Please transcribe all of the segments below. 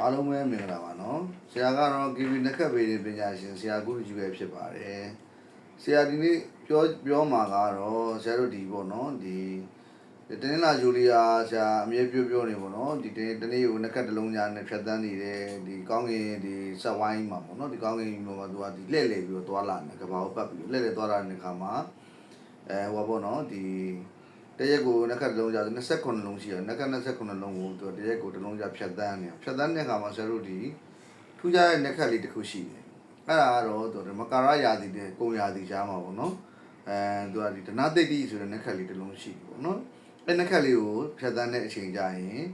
အားလုံးပဲမင်္ဂလာပါနော်ဆရာကတော့ KB နက်ခတ်ပေပညာရှင်ဆရာကုလူကြီးပဲဖြစ်ပါတယ်ဆရာဒီနေ့ပြောပြောမှာကတော့ဆရာတို့ဒီပေါ့နော်ဒီတနင်္လာဂျူလီယာဆရာအမြဲပြောပြောနေပေါ့နော်ဒီတနေ့တနေ့ကိုနက်ခတ်တစ်လုံးညာနဲ့ဖြတ်တန်းနေတယ်ဒီကောင်းကင်ဒီဆက်ဝိုင်းမှာပေါ့နော်ဒီကောင်းကင်မှာသူကဒီလှည့်လှည့်ပြီးတော့သွားလာနေကဘာကိုပတ်ပြီးလှည့်လှည့်သွားလာနေတဲ့ခါမှာအဲဟိုပါပေါ့နော်ဒီ တရက်ကိုနှစ်ခတ်တစ်လုံးကြာ29လုံးရှိတယ်နှစ်ခတ်29လုံးကိုသူတရက်ကိုတစ်လုံးကြာဖြတ်တန်းနေဖြတ်တန်းတဲ့အခါမှာဆရာတို့ဒီထူးခြားတဲ့နှစ်ခတ်လေးတစ်ခုရှိတယ်အဲ့ဒါကတော့သူမကာရယာတီတဲ့ကုံယာတီရှားမှာပေါ့နော်အဲသူကဒီဒနာသိတိဆိုတဲ့နှစ်ခတ်လေးတစ်လုံးရှိတယ်ပေါ့နော်အဲ့နှစ်ခတ်လေးကိုဖြတ်တန်းတဲ့အချိန်ကြာရင်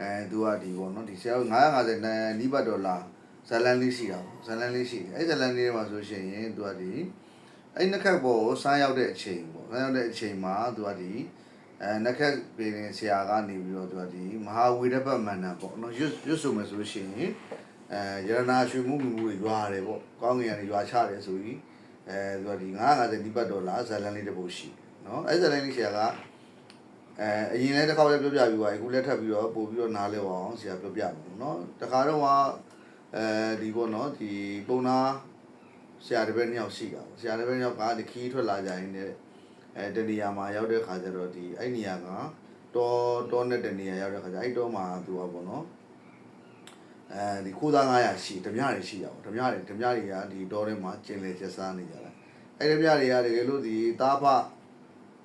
အဲသူကဒီပေါ့နော်ဒီဆရာတို့950တန်နီးဘတ်ဒေါ်လာဇလန်လေးရှိတာပေါ့ဇလန်လေးရှိတယ်အဲ့ဇလန်လေးမှာဆိုရှင်ရင်သူကဒီအဲ့နှစ်ခတ်ပေါ်ကိုစားရောက်တဲ့အချိန်ပေါ့စားရောက်တဲ့အချိန်မှာသူကဒီ အဲနက်ခက်ပေရင်ဆရာကနေပြီးတော့သူကဒီမဟာဝေဒပတ်မန္တန်ပေါ့နော်ရွတ်ရွတ်ဆိုမယ်ဆိုလို့ရှိရင်အဲရတနာရွှေမှုမှုတွေရွာတယ်ပေါ့ကောင်းကင်ကနေရွာချတယ်ဆိုပြီးအဲသူကဒီ950ဒီပတ်ဒေါ်လာဇလန်လေးတစ်ပုဒ်ရှိတယ်နော်အဲဇလန်လေးဆရာကအဲအရင်လည်းတစ်ခါလည်းပြောပြပြီးပါအခုလည်းထပ်ပြီးတော့ပို့ပြီးတော့နားလဲအောင်ဆရာပြောပြမှာပေါ့နော်တခါတော့ကအဲဒီပေါ့နော်ဒီပုံနာဆရာတစ်ပည့်နှစ်ယောက်ရှိတာပေါ့ဆရာတစ်ပည့်နှစ်ယောက်ကဒီခီးထွက်လာကြရင်လည်း အဲတနေရာမှာရောက်တဲ့ခါကျတော့ဒီအဲ့နေရာကတောတောနဲ့တနေရာရောက်တဲ့ခါကျအဲ့တောမှာသူကပေါ့နော်အဲဒီခိုးသား900ရှိဓမြတွေရှိတာပေါ့ဓမြတွေဓမြတွေကဒီတောထဲမှာကျင်လေချက်စားနေကြတာအဲ့ဓမြတွေကတကယ်လို့ဒီသားဖ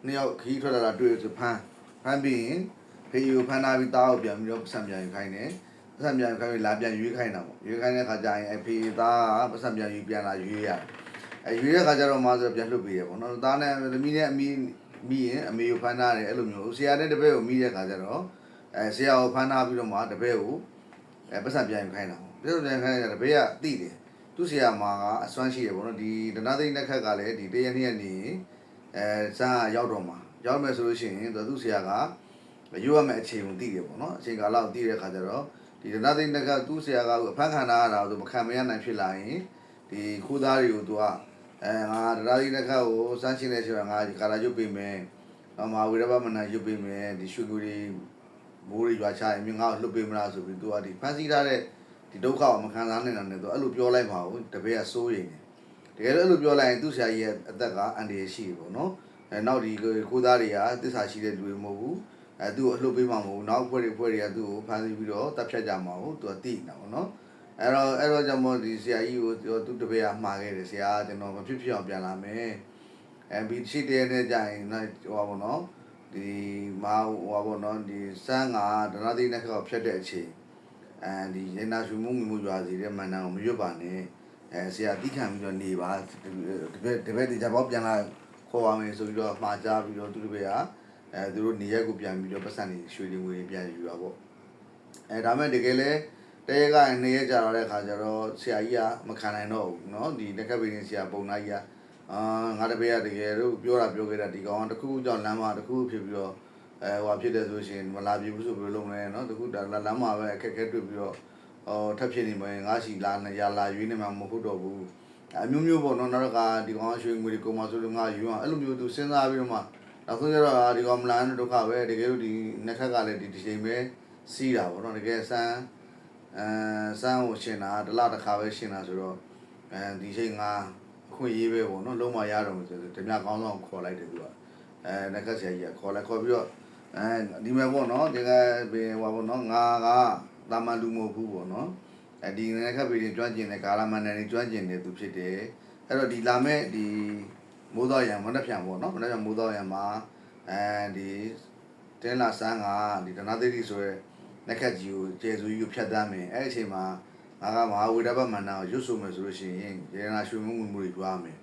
နှစ်ယောက်ခီးထွက်လာတာတွေ့ဆိုဖမ်းဖမ်းပြီးရင်ဖေးကိုဖမ်းလာပြီးသားကိုပြန်ပြီးတော့ပတ်စံပြန်ယူခိုင်းတယ်ပတ်စံပြန်ယူခိုင်းပြီးလာပြန်ရွေးခိုင်းတာပေါ့ရွေးခိုင်းတဲ့ခါကျရင်အဖေသားကပတ်စံပြန်ယူပြန်လာရွေးရတယ် အဲရွေးတဲ့ခါကျတော့မှဆိုပြန်လွတ်ပေးရပေါ့နော်သားနဲ့သမီးနဲ့အမီမိရင်အမေကိုဖမ်းထားတယ်အဲ့လိုမျိုးဆရာနဲ့တပည့်ကိုမိတဲ့ခါကျတော့အဲဆရာကိုဖမ်းထားပြီးတော့မှတပည့်ကိုအဲပတ်စံပြန်ယူခိုင်းတာပေါ့ပတ်စံပြန်ခိုင်းတဲ့တပည့်ကတိတယ်သူဆရာမှာကအစွမ်းရှိတယ်ပေါ့နော်ဒီဒနာသိန်းတစ်ခက်ကလည်းဒီတရက်နှစ်ရက်နေအဲစမ်းရောက်တော့မှာရောက်မယ်ဆိုလို့ရှိရင်သူဆရာကရွတ်ရမယ့်အချိန်ကိုသိတယ်ပေါ့နော်အချိန်ကာလကိုသိတဲ့ခါကျတော့ဒီဒနာသိန်းတစ်ခက်သူဆရာကအဖမ်းခံထားရတာကိုမခံမရနိုင်ဖြစ်လာရင်ဒီခိုးသားတွေကိုသူက အဲငါတရားကြီးတစ်ခါကိုစမ်းရှင်းနေဆိုတော့ငါဒီကာလာရုပ်ပေးမယ်။နောက်မှာဝိရပမနာရုပ်ပေးမယ်ဒီရွှေကူတွေမိုးတွေရွာချရင်မြငါ့ကိုလွတ်ပေးမလားဆိုပြီးသူကဒီဖန်ဆီးထားတဲ့ဒီဒုက္ခကိုမခံစားနိုင်တာနဲ့သူအဲ့လိုပြောလိုက်ပါဘူးတပည့်ကစိုးရိမ်တယ်။တကယ်လို့အဲ့လိုပြောလိုက်ရင်သူ့ဆရာကြီးရဲ့အသက်ကအန္တရာယ်ရှိတယ်ပေါ့နော်။အဲနောက်ဒီကိုသားတွေကတစ္ဆာရှိတဲ့လူတွေမဟုတ်ဘူး။အဲသူ့ကိုအလှုပ်ပေးမှာမဟုတ်ဘူး။နောက်ဖွဲ့တွေဖွဲ့တွေကသူ့ကိုဖန်ဆီးပြီးတော့တပ်ဖြတ်ကြမှာဟုတ်သူကသိနေတာပေါ့နော်။ အဲ့တော့အဲ့တော့ကြောင့်မို့ဒီဆရာကြီးကိုသူတပည့်ကမှားခဲ့တယ်ဆရာကျွန်တော်မဖြစ်ဖြစ်အောင်ပြန်လာမယ်အဲပြီးရှိတဲ့နေ့ကျရင်ဟိုပါဘောနော်ဒီမာဟိုပါဘောနော်ဒီစမ်းကဒနာသိနဲ့ခောက်ဖြတ်တဲ့အချိန်အဲဒီရနာရွှေမှုမှုရွာစီတဲ့မန္တန်ကိုမရွတ်ပါနဲ့အဲဆရာတိခံပြီးတော့နေပါတပည့်တပည့်ဒီကြပေါ့ပြန်လာခေါ်ပါမယ်ဆိုပြီးတော့မှာကြားပြီးတော့သူတပည့်ကအဲသူတို့နေရက်ကိုပြန်ပြီးတော့ပတ်စံနေရွှေတွေငွေတွေပြန်ယူတာပေါ့အဲဒါမဲ့တကယ်လဲ တရက်ကနှစ်ရက်ကြာတော့တဲ့ခါကျတော့ဆရာကြီးကမခံနိုင်တော့ဘူးเนาะဒီတက်ကပ်ပင်းဆရာပုံနာကြီးကအာငါတပည့်ကတကယ်လို့ပြောတာပြောခဲ့တာဒီကောင်ကတခုခုကြောင့်လမ်းမှာတခုခုဖြစ်ပြီးတော့အဲဟိုဖြစ်တယ်ဆိုရှင်မလာပြဘူးဆိုပြီးလုံးလဲเนาะတခုဒါလမ်းမှာပဲအခက်အခဲတွေ့ပြီးတော့ဟောထပ်ဖြစ်နေမယ်ငါရှိလာနေရလာရွေးနေမှာမဟုတ်တော့ဘူးအမျိုးမျိုးပေါ့เนาะနောက်ကဒီကောင်ရွှေငွေကိုမှဆိုလို့ငါယူအောင်အဲ့လိုမျိုးသူစဉ်းစားပြီးတော့မှနောက်ဆုံးကျတော့ဒီကောင်မလာတဲ့ဒုက္ခပဲတကယ်လို့ဒီနှစ်ခက်ကလည်းဒီဒီချိန်ပဲစီးတာပေါ့เนาะတကယ်ဆန်း အဲစမ်းကိုရှင်တာတစ်လတစ်ခါပဲရှင်တာဆိုတော့အဲဒီချိန်ငါအခွင့်အရေးပဲပေါ့နော်လုံးဝရတော့မယ်ဆိုတော့ဓမြကောင်းဆောင်ခေါ်လိုက်တယ်သူကအဲနက်ခတ်ဆရာကြီးကခေါ်လိုက်ခေါ်ပြီးတော့အဲဒီမဲ့ပေါ့နော်ဒီကဘယ်ဟောပေါ့နော်ငါကတာမန်လူမဟုတ်ဘူးပေါ့နော်အဲဒီနက်ခတ်ပြည်ကျွမ်းကျင်တဲ့ကာလမန်နယ်ကျွမ်းကျင်တဲ့သူဖြစ်တယ်အဲ့တော့ဒီလာမဲ့ဒီမိုးတော်ရံမနှက်ပြန်ပေါ့နော်မနှက်ပြန်မိုးတော်ရံမှာအဲဒီတင်းလာဆန်းကဒီဒနာသိတိဆိုရဲ လက်ခတ်ကြီးကိုကျေစုကြီးကိုဖြတ်တန်းမယ်အဲ့ဒီအချိန်မှာငါကမဟာဝိဒဘမန္တကိုရွတ်ဆိုမယ်ဆိုလို့ရှိရင်ရေနာရွှေမှုမှုမှုတွေကြွားမယ်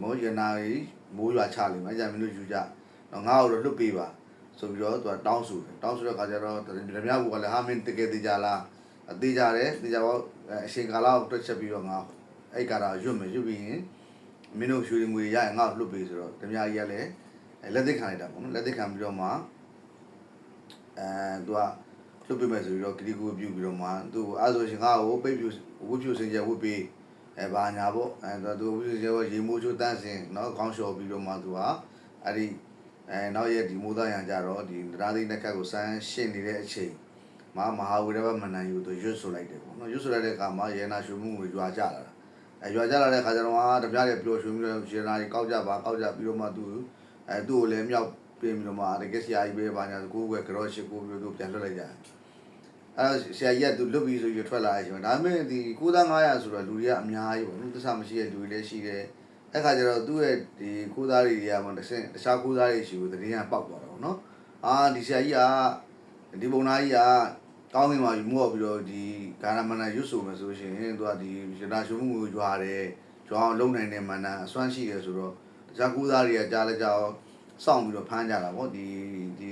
မောရေနာကြီးမိုးရွာချလိမ့်မယ်အဲ့ကြမင်းတို့ယူကြတော့ငါ့ကိုတော့လွတ်ပေးပါဆိုပြီးတော့သူကတောင်းဆိုတယ်တောင်းဆိုတဲ့ခါကျတော့ဓမြဘူကလည်းဟာမင်းတကယ်သေးကြလားအသေးကြတယ်သေးကြတော့အချိန်ကာလကိုတွက်ချက်ပြီးတော့ငါအဲ့ကာလာရွတ်မယ်ရွတ်ပြီးရင်မင်းတို့ရွှေငွေရရင်ငါ့ကိုလွတ်ပေးဆိုတော့ဓမြကြီးကလည်းလက်သိခံလိုက်တာပေါ့နော်လက်သိခံပြီးတော့မှအဲသူက လုပ်ပေးမယ်ဆိုပြီးတော့ကတိကူပြုပြီးတော့မှသူ့အဲဆိုရှင်ငါ့ကိုပိတ်ပြူဝှက်ပြူစင်ကြဝှက်ပေးအဲဘာညာပေါ့အဲသူဝှက်ပြူစင်ကြရေမိုးချိုးတန်းစင်နော်ခေါင်းလျှော်ပြီးတော့မှသူကအဲ့ဒီအဲနောက်ရက်ဒီမိုးသားရံကြတော့ဒီတရားသိနက်ကကိုစမ်းရှင်းနေတဲ့အချိန်မှာမဟာဝိရဘမန္တန်ယူသူရွတ်ဆိုလိုက်တယ်ပေါ့နော်ရွတ်ဆိုလိုက်တဲ့အခါမှာရေနာရှုမှုကိုရွာကြလာတာအဲရွာကြလာတဲ့အခါကျတော့တပြားတွေပျော်ရွှင်ပြီးတော့ရေနာကြီးကောက်ကြပါကောက်ကြပြီးတော့မှသူအဲသူ့ကိုလည်းမြောက်ပြင်ပြီးတော့မှတကယ်ဆရာကြီးပဲပါညာကိုယ်ကကြောရှိကိုပြီးတော့ပြန်လွှတ်လိုက်ကြတယ် အဲဆရာကြီးကသူလွတ်ပြီးဆိုပြီးထွက်လာတဲ့အချိန်မှာဒါပေမဲ့ဒီ9500ဆိုတော့လူတွေကအများကြီးပေါ့နော်သစ္စာမရှိတဲ့လူတွေလည်းရှိတယ်အဲ့ခါကျတော့သူ့ရဲ့ဒီကိုးသားတွေတွေကမှတစ်ဆင့်တခြားကိုးသားတွေရှိကိုတရင်ကပေါက်သွားတော့နော်အာဒီဆရာကြီးကဒီပုံနာကြီးကကောင်းကင်မှာယူမော့ပြီးတော့ဒီဂါရမဏရွတ်ဆိုမယ်ဆိုလို့ရှိရင်သူကဒီရနာရှုံမှုကိုကြွားတယ်ကြွားအောင်လုံနိုင်တဲ့မန္တန်အစွမ်းရှိတယ်ဆိုတော့တခြားကိုးသားတွေကကြားလဲကြောက်စောင့်ပြီးတော့ဖမ်းကြတာပေါ့ဒီဒီ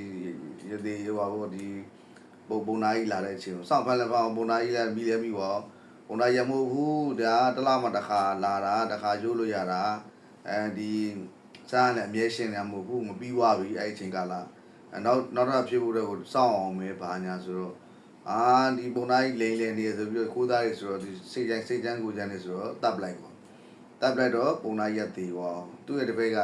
ရသေးဟိုပါဘောဒီ ပုံပုံနာကြီးလာတဲ့အချိန်ကိုစောင့်ဖမ်းလဲဖမ်းအောင်ပုံနာကြီးလည်းမိလဲမိပါပုံနာရမဟုတ်ဘူးဒါတစ်လမှတစ်ခါလာတာတစ်ခါရိုးလို့ရတာအဲဒီစားနဲ့အမြဲရှင်းနေမှာမဟုတ်ဘူးမပြီးွားပြီအဲ့ဒီအချိန်ကလာအဲနောက်နောက်တော့ဖြစ်ဖို့တော့စောင့်အောင်ပဲဘာညာဆိုတော့အာဒီပုံနာကြီးလိမ့်လိမ့်နေဆိုပြီးတော့ခိုးသားတွေဆိုတော့ဒီစိတ်ကြိုင်စိတ်ချမ်းကိုချမ်းနေဆိုတော့တပ်လိုက်ပေါ့တပ်လိုက်တော့ပုံနာကြီးကတေသွားသူ့ရဲ့တပည့်က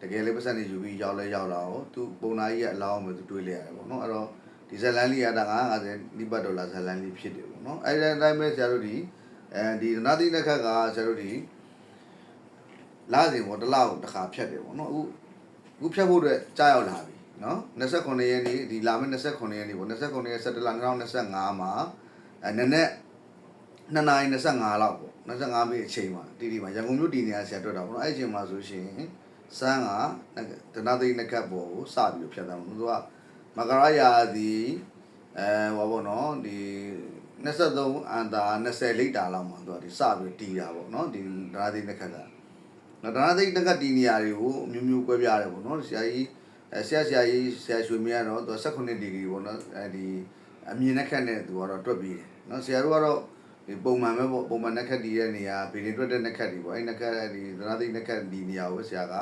တကယ်လေးပတ်စံနေယူပြီးရောက်လဲရောက်လာတော့သူပုံနာကြီးရဲ့အလောင်းပဲသူတွေးလိုက်ရတယ်ပေါ့နော်အဲ့တော့ ဒီဇလန်လေးကတာ950နိပတ်ဒေါ်လာဇလန်လေးဖြစ်တယ်ပေါ့နော်အဲ့ဒီအတိုင်းပဲဆရာတို့ဒီအဲဒီနာတိလက်ခက်ကဆရာတို့ဒီလာစဉ်ပေါ့တစ်လောက်တစ်ခါဖြတ်တယ်ပေါ့နော်အခုအခုဖြတ်ဖို့အတွက်ကြားရောက်လာပြီနော်29ရက်နေ့ဒီလာမယ့်29ရက်နေ့ပေါ့29ရက်17လ2025မှာအဲနည်းနည်း2နာရီ25လောက်ပေါ့25မိနစ်အချိန်မှာတီတီမှာရန်ကုန်မြို့တီနေရဆရာတွေ့တာပေါ့နော်အဲ့ဒီအချိန်မှာဆိုရှင်စမ်းကဒနာသိန်းနှစ်ခတ်ပေါ်ကိုစပြီးတော့ဖြတ်တယ်ပေါ့သူက မကရယာဒီအဲဟောပေါ့နော်ဒီ23အန်တာ20လိတာလောက်မှာသူကဒီစပြီးတီးတာပေါ့နော်ဒီဒနာသိန်းနှစ်ခတ်ကနော်ဒနာသိန်းနှစ်ခတ်တီးနေရာတွေကိုအမျိုးမျိုးကွဲပြားတယ်ပေါ့နော်ဆရာကြီးအဲဆရာဆရာကြီးဆရာရွှေမြတ်တော့သူ18ဒီဂရီပေါ့နော်အဲဒီအမြင်နဲ့ခက်နဲ့သူကတော့တွက်ပြီးတယ်နော်ဆရာတို့ကတော့ဒီပုံမှန်ပဲပေါ့ပုံမှန်နှက်ခက်တီးတဲ့နေရာဗီဒီတွက်တဲ့နှက်ခက်တီးပေါ့အဲ့နှက်ခက်ဒီသနာသိနှက်ခက်ဒီနေရာကိုဆရာက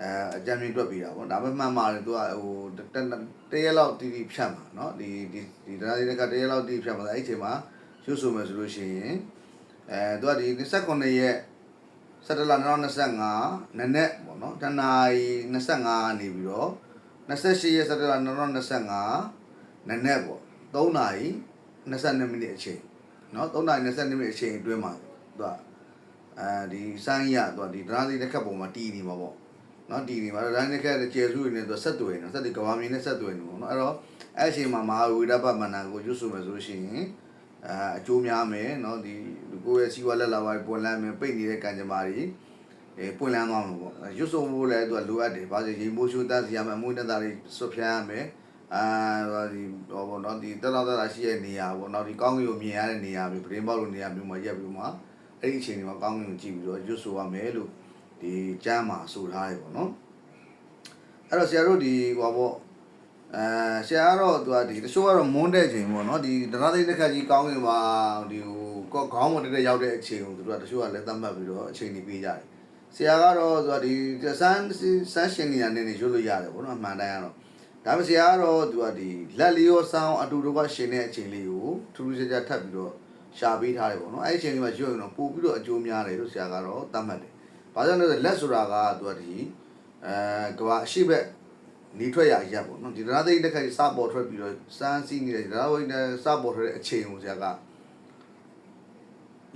အဲအကြံမြင်တွက်ပြီးတာပေါ့ဒါပေမဲ့မှန်ပါတယ်သူကဟိုတရက်လောက်တီးတီးဖြတ်မှာเนาะဒီဒီဒီသနာသိနှက်ကတရက်လောက်တီးဖြတ်မှာအဲ့အချိန်မှာရွှဆိုမယ်ဆိုလို့ရှိရင်အဲသူကဒီ29ရက်17လ2025နနက်ပေါ့နော်တနာရီ25နေပြီးတော့28ရက်17လ2025နနက်ပေါ့3နာရီ22မိနစ်အချိန်เนาะ3နာရီ22မိနစ်အချိန်အတွင်းမှာသူကအဲဒီစမ်းရသူကဒီဒရာစီတစ်ခက်ပုံမှာတီးနေမှာပေါ့ နော်တီဗီမှာတော့ dynamic နဲ့ကျေစုတွေနဲ့သူဆက်သွယ်နေတော့ဆက်သွယ်ကဘာမင်းနဲ့ဆက်သွယ်နေပေါ့နော်အဲ့တော့အဲ့အချိန်မှာမဟာဝိရပမန္နာကိုရွတ်ဆိုမယ်ဆိုရှင်အဲအကျိုးများမယ်နော်ဒီကိုယ့်ရဲ့စီးပွားလက်လာပါပွင့်လန်းမယ်ပိတ်နေတဲ့ကံကြမ္မာတွေအဲပွင့်လန်းသွားမှာပေါ့ရွတ်ဆိုဖို့လည်းသူကလိုအပ်တယ်ဘာလို့ရေမိုးရှိုးတတ်စီရမယ်အမွေးတက်တာတွေဆွဖြန်းရမယ်အာဒီဟောပေါ့နော်ဒီတက်လာတက်လာရှိတဲ့နေရာပေါ့နော်ဒီကောင်းကင်ကိုမြင်ရတဲ့နေရာမျိုးပရင်းပေါက်လိုနေရာမျိုးမှာရက်ပြီးမှအဲ့ဒီအချိန်တွေမှာကောင်းကင်ကိုကြည့်ပြီးတော့ရွတ်ဆိုရမယ်လို့ ဒီကျမ်းမှာဆိုထားတယ်ပေါ့နော်အဲ့တော့ဆရာတို့ဒီဟောပေါ့အဲဆရာကတော့သူကဒီတချို့ကတော့မွန်းတဲ့ချိန်ပေါ့နော်ဒီဒနာသိတဲ့ခါကြီးကောင်းကင်မှာဒီဟိုကောခေါင်းမတက်တဲ့ရောက်တဲ့အချိန်ကိုသူတို့ကတချို့ကလည်းသတ်မှတ်ပြီးတော့အချိန်ကြီးပေးကြတယ်ဆရာကတော့သူကဒီစမ်းစမ်းရှင်နေရနေနေရွတ်လို့ရတယ်ပေါ့နော်အမှန်တိုင်းကတော့ဒါပေမဲ့ဆရာကတော့သူကဒီလက်လျောဆောင်းအတူတူကရှင်တဲ့အချိန်လေးကိုထူးထူးခြားခြားထပ်ပြီးတော့ရှာပေးထားတယ်ပေါ့နော်အဲ့ဒီအချိန်လေးမှာရွတ်ရင်တော့ပို့ပြီးတော့အကျိုးများတယ်လို့ဆရာကတော့သတ်မှတ်တယ် ဘာကြောင့်လဲဆိုလက်ဆိုတာကသူကဒီအဲကဘာအရှိဘက်နေထွက်ရရက်ပေါ့နော်ဒီဒရာသိတဲ့ခါစပေါ်ထွက်ပြီးတော့စမ်းစီးနေတဲ့ဒရာဝိနဲ့စပေါ်ထွက်တဲ့အချိန်ကိုဆရာက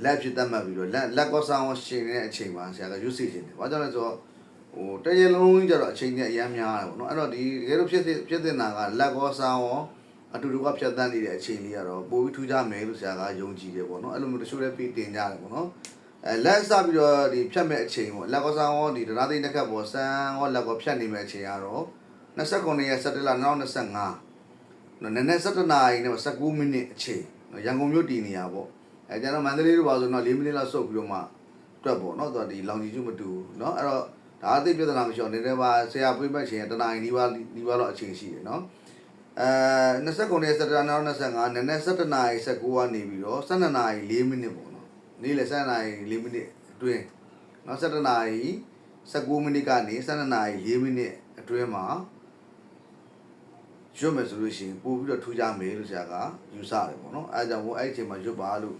လက်ဖြစ်တတ်မှတ်ပြီးတော့လက်လက်ကောဆောင်ရှင်နေတဲ့အချိန်မှာဆရာကရွတ်စီခြင်းတယ်ဘာကြောင့်လဲဆိုတော့ဟိုတရေလုံးကြီးကြတော့အချိန်နဲ့အများများတယ်ပေါ့နော်အဲ့တော့ဒီတကယ်လို့ဖြစ်ဖြစ်တဲ့နာကလက်ကောဆောင်ရောအတူတူကဖြတ်တန်းနေတဲ့အချိန်လေးကတော့ပိုပြီးထူးခြားမယ်လို့ဆရာကယုံကြည်တယ်ပေါ့နော်အဲ့လိုမျိုးတချို့လည်းပြီးတင်ကြတယ်ပေါ့နော် အဲလက်စပြီးတော့ဒီဖြတ်မဲ့အချိန်ပေါ့လက်ကောဆောင်ရောဒီဒရာသိတဲ့ခက်ပေါ်ဆန်းရောလက်ကောဖြတ်နေမဲ့အချိန်ကတော့29ရက်17လ2025နော်နည်းနည်း17နာရီနဲ့19မိနစ်အချိန်ရန်ကုန်မြို့တည်နေရပေါ့အဲကျတော့မန္တလေးတို့ပါဆိုတော့4မိနစ်လောက်စုပ်ပြီးတော့မှတွက်ပေါ့နော်သူကဒီလောင်ကြီးကျမတူနော်အဲ့တော့ဒါအသိပြဿနာမရှိအောင်နည်းနည်းပါဆရာပြိပတ်ချိန်တနာရီနီးပါးနီးပါးလောက်အချိန်ရှိတယ်နော်အဲ29ရက်17လ2025နည်းနည်း17နာရီ19ကနေပြီးတော့12နာရီ4မိနစ်ပေါ့ နော်နေ့လယ်12နာရီ4မိနစ်အတွင်းနော်17နာရီ19မိနစ်ကနေ12နာရီ4မိနစ်အတွင်းမှာရွတ်မယ်ဆိုလို့ရှိရင်ပို့ပြီးတော့ထူးခြားမယ်လို့ဆရာကယူဆတယ်ပေါ့နော်အဲဒါကြောင့်ဘုအဲ့ဒီအချိန်မှာရွတ်ပါလို့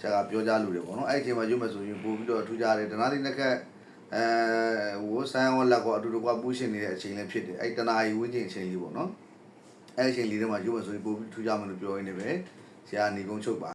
ဆရာကပြောကြားလို့တယ်ပေါ့နော်အဲ့ဒီအချိန်မှာရွတ်မယ်ဆိုရင်ပို့ပြီးတော့ထူးခြားတယ်ဒနာတိနက်ကအဲဟိုဆန်ဝလက်ကောအတူတူကပူးရှင်နေတဲ့အချိန်လေးဖြစ်တယ်အဲ့တနာရီဝင်းကျင်အချိန်လေးပေါ့နော်အဲ့ဒီအချိန်လေးထဲမှာရုပ်မဆိုရင်ပို့ပြီးထူကြမယ်လို့ပြောရင်းနေပဲဆရာနေကုန်းချုပ်ပါ